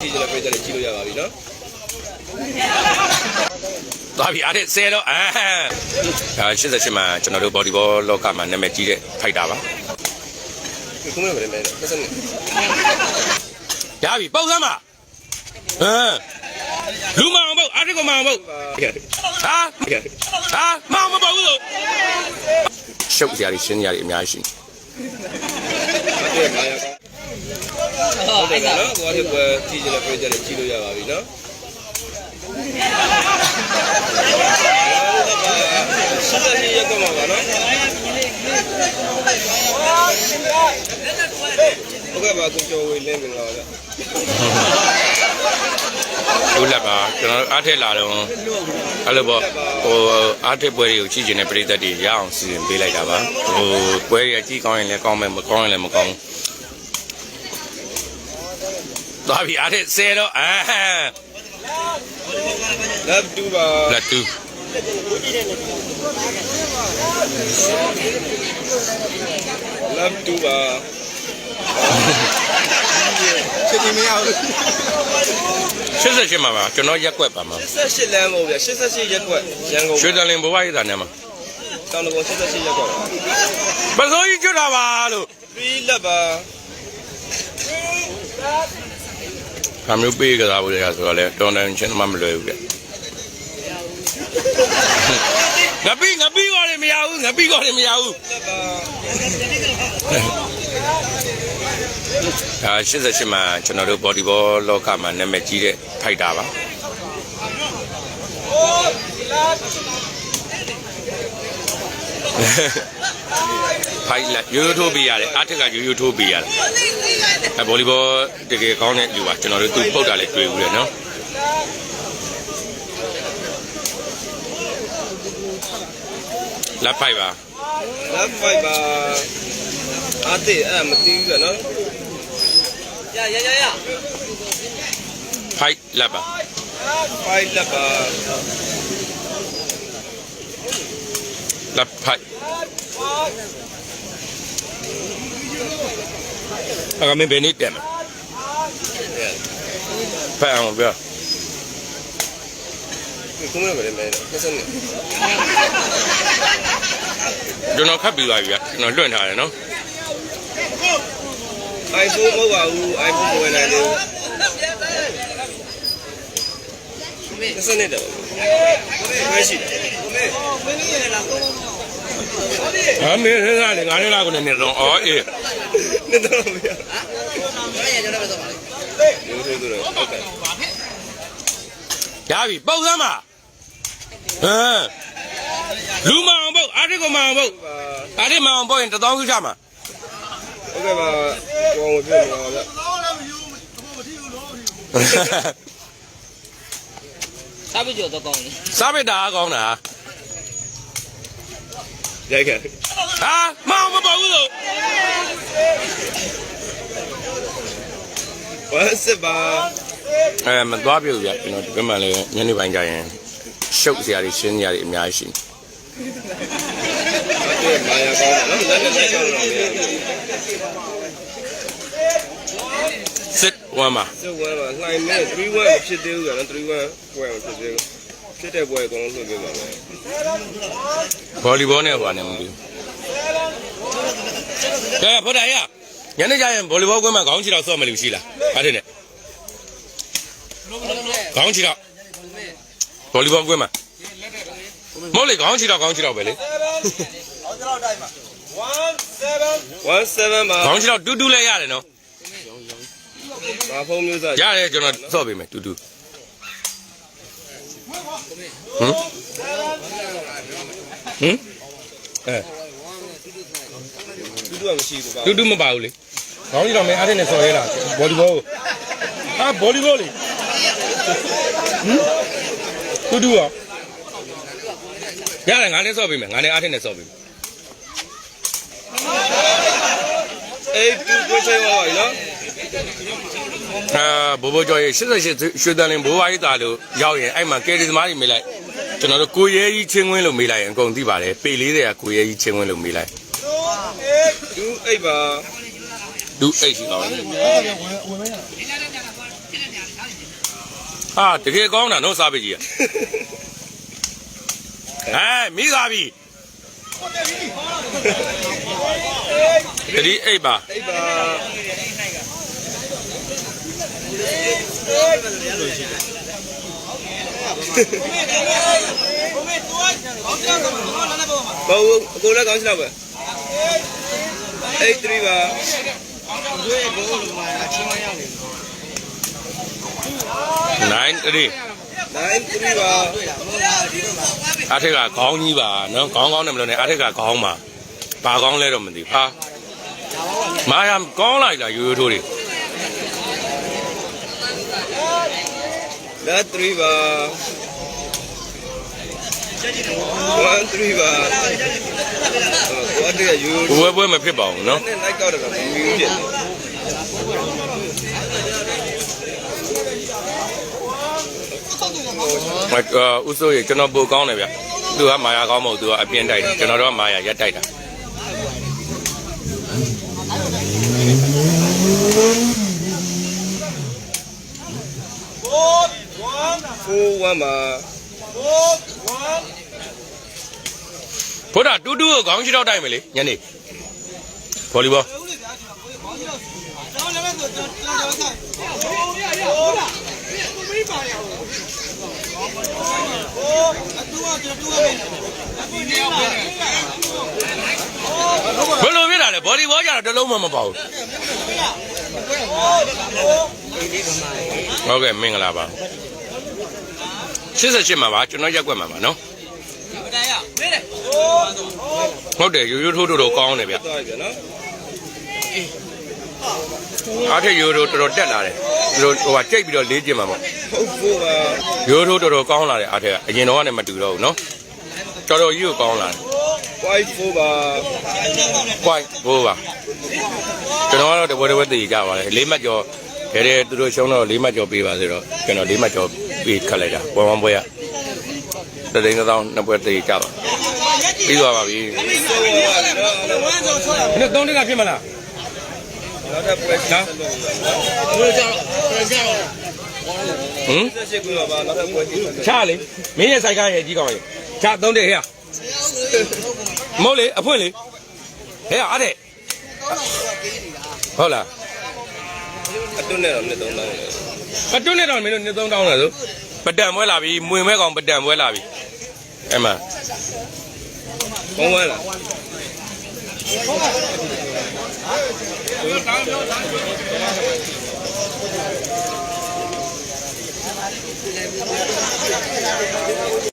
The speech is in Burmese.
ကြည့်ကြတဲ့ပြည်သက်တွေကြည့်လို့ရပါပြီနော်သွားပြီအားတဲ့ဆဲတော့အာဒါ88မှာကျွန်တော်တို့ body ball လောကမှာနာမည်ကြီးတဲ့ဖိုက်တာပါဒီခုမလို့လည်းမဲတယ်ဆက်နေရပြီပုံစမ်းပါဟမ်လူမအောင်ပုတ်အားတစ်ကမအောင်ပုတ်ပါဟာဟာမောင်မပေါ့ဘူးလို့ရှုပ်စရာတွေရှင်းစရာတွေအများကြီးရှိနေဟုတ်တယ်မာယာကော ဟုတ်တယ်နော်ကိုကဒီကွယ်ကြည့်ကြတဲ့ပြည်သက်တွေကြည့်လို့ရပါပြီနော်ဆက်လက်ရက်ကွက်မှာပါနော်ဟုတ်ကဲ့ပါကိုကျော်ဝေလင်းမင်္ဂလာပါဗျဟုတ်လက်ပါကျွန်တော်တို့အားထက်လာတော့အဲ့လိုပေါ့ဟိုအားထက်ပွဲတွေကိုကြည့်ကျင်တဲ့ပြည်သက်တွေရအောင်စီစဉ်ပေးလိုက်တာပါဟိုပွဲတွေကြည့်ကောင်းရင်လည်းကောင်းမယ်မကောင်းရင်လည်းမကောင်း သွားပြီအားထက်ဆဲတော့အာ Love to ပါလက်တူ Love to ပါချစ်နေမရဘူး88မှာပါကျွန်တော်ရက်ွက်ပါမှာ88လမ်းမဟုတ်ဗျ88ရက်ကွက်ရန်ကုန်ရွှေတလင်ဘဝရေးတာနဲ့မှာတောင်တကုံ88ရက်ကွက်ပါပစိုးကြီးကျွတ်တာပါလို့3လက်ပါ ခါမျိုးပေးကြတာဘူးလေဆိုတော့လေတော်တယ်ချင်းမှမလွယ်ဘူးလေငါပြီးငါပြီးသွားတယ်မရဘူးငါပြီးသွားတယ်မရဘူးလက်ပါဒါ88မှာကျွန်တော်တို့ body ball လောကမှာနာမည်ကြီးတဲ့ဖိုက်တာပါဖိုက်လက်ရိုးရိုးထိုးပေးရတယ်အားထက်ကရိုးရိုးထိုးပေးရတယ် အဲ volleyball တကယ်ကောင်းတဲ့လူပါကျွန်တော်တို့သူပုတ်တာလည်းတွေ့ဘူးလေနော်လက်ဖိုက်ပါ Love fight ပါအားတိအဲ့မသိဘူးကနော်ဖိုက်လက်ပါ5လက်ပါလက်ဖိုက် အကမင်းဘယ်နည်းတက်မလဲဖက်အောင်ပြောဒီခုမလို့လည်းမဲတယ်ဆက်နေကျွန်တော်ခတ်ပြီးသွားပြီဗျကျွန်တော်လွှင့်ထားတယ်နော် iPhone မဟုတ်ပါဘူး iPhone မဝင်နိုင်သေးဘူးဆက်နေတယ်မရှိတယ် ဟာမင်းဟင်းသားလေငါးနှစ်လောက်နဲ့နေတော့အော်အေးနေတော့ဗျာရိုးရိုးရိုးဟုတ်ကဲ့ရပြီပုတ်စမ်းပါဟမ်လူမအောင်ပုတ်အားတစ်ကမအောင်ပုတ်ပါအားတစ်မအောင်ပုတ်ရင်တစ်သောင်းခုချမှာဟုတ်ကဲ့ပါကိုအောင်ပြည့်နေပါဗျာစားပြီးကြောတော့ကောင်းတယ်စားပစ်တာအကောင်းတာ ရိုက်ခဲ့ဟာမအောင်မပေါ့ဘူးလို့ဝမ်းစစ်ပါအဲမသွားပြုတ်ဗျကျွန်တော်ဒီဘက်မှာလည်းညနေပိုင်းကျရင်ရှုပ်စရာတွေရှင်းစရာတွေအများကြီးရှိနေအဲ့မာယာကောင်းတယ်နော်လက်နဲ့ကောင်းတော့ဗျာစစ်ဝမ်းပါစဝမ်းပါလှိုင်းနဲ့3-1မဖြစ်သေးဘူးကနော်3-1ပွဲမဖြစ်သေးဘူး ဖြစ်တဲ့ပွဲအကုန်လုံးလွှတ်ပေးပါမယ်ဗော်လီဘောနဲ့ဟိုကနေမပြီးကဲဖော်တာရညနေကျရင်ဗော်လီဘောကွင်းမှာခေါင်းချီတော့စော့မလို့ရှိလားအားတင်နဲ့ခေါင်းချီတော့ဗော်လီဘောကွင်းမှာမဟုတ်လေခေါင်းချီတော့ခေါင်းချီတော့ပဲလေ17ပါခေါင်းချီတော့တူတူလဲရတယ်နော်ဘာဖုန်းမျိုးစားရတယ်ကျွန်တော်စော့ပေးမယ်တူတူ ဟမ်ဟမ်အဲတူတူကမရှိဘူးပါတူတူမပါဘူးလေခေါင်းကြီးတော့မင်းအားထက်နဲ့ဆော်ရဲလားဗော်လီဘောဟာဗော်လီဘောလေဟမ်တူတူရောရတယ်ငါလည်းဆော့ပေးမယ်ငါလည်းအားထက်နဲ့ဆော့ပေးမယ်အေးတူကိုချိန်ပါပါနော် အာဘိုးဘိုးကျော်ရဲ့88ရွှေတန်လင်ဘိုးဝါးရေးသားလို့ရောက်ရင်အဲ့မှာကယ်ရီသမားတွေမေးလိုက်ကျွန်တော်တို့ကိုရဲကြီးချင်းဝင်းလို့မေးလိုက်ရင်အကုန်သိပါတယ်ပေ40ကကိုရဲကြီးချင်းဝင်းလို့မေးလိုက်တူအိတ်ပါဒူအိတ်ရှိကောင်းတယ်ဟာတကယ်ကောင်းတာနော်စားပကြီးอ่ะဟဲမိသားပြီတတိအိပ်ပါအိပ်ပါ ဘောဘူးအကိုလည်းကောင်းချင်တော့ပဲ83ပါ9တတိ93ပါအထက်ကခေါင်းကြီးပါနော်ခေါင်းကောင်းတယ်မလို့နဲ့အထက်ကခေါင်းပါဘာကောင်းလဲတော့မသိဘူးဟာမာယာကောင်းလိုက်လားရိုးရိုးထိုးတွေ လက်3ပါ13ပါဟိုအတည်းယူဘဝပွဲမဖြစ်ပါဘူးနော်နဲ့လိုက်ကောက်တော့မမီးဖြစ်တယ်မအဥဆိုးရေကျွန်တော်ပိုကောင်းတယ်ဗျသူကမာယာကောင်းမဟုတ်သူကအပြင်းတိုက်တယ်ကျွန်တော်တော့မာယာရက်တိုက်တာ 41ပါဘုရားတူတူကိုခေါင်းရှိတော့တိုက်မယ်လေညနေဗောလီဘောဘယ်လိုဖြစ်တာလဲဘောလီဘောကြတော့တစ်လုံးမှမပေါ့ဘူးဟုတ်ကဲ့မင်္ဂလာပါ 88မှာပါကျွန်တော်ရက်ွက်မှာပါနော်ဟုတ်တယ်ရိုးရိုးထိုးထိုးတော့ကောင်းတယ်ဗျသွားပြီနော်အားထက်ရိုးရိုးတော်တော်တက်လာတယ်သူတို့ဟိုကကြိတ်ပြီးတော့လေးကျင်မှာပေါ့ဟုတ်ဖို့ပါရိုးထိုးတော်တော်ကောင်းလာတယ်အားထက်ကအရင်တော့ကနေမတူတော့ဘူးနော်တော်တော်ကြီးကိုကောင်းလာတယ်54ပါကွိုင်းဘိုးပါကျွန်တော်ကတော့တပွဲတပွဲတည်ကြပါလေလေးမှတ်ကျော်ခဲတဲ့သူတို့ရှုံးတော့လေးမှတ်ကျော်ပေးပါဆိုတော့ကျွန်တော်လေးမှတ်ကျော် ပေးခတ်လိုက်တာပွဲဝမ်းပွဲရတတိယသောင်းနှစ်ပွဲတည်ကြပါပြီးသွားပါပြီဆိုပါနော်အဲ့တော့သုံးတက်ကဖြစ်မလားနောက်ထပ်ပွဲဆက်လို့ဘယ်ကြောက်ဘယ်ကြောက်ဟမ်ဆက်ရှိကူပါနောက်ထပ်ပွဲဆက်လို့ချလေမင်းရဲ့ဆိုင်ကားရဲ့ကြီးကောင်းရဲ့ချသုံးတက်ဟဲ့မဟုတ်လေအဖွင့်လေဟဲ့အားတဲ့ဟုတ်လားအတွန်းနဲ့တော့နှစ်သုံးတောင်းတ ယ်အတွန်းနဲ့တော့မင်းတို့နှစ်သုံးတောင်းလာဆိုပတံပွဲလာပြီမွင်မဲကောင်ပတံပွဲလာပြီအဲ့မှာကောင်းဝဲလား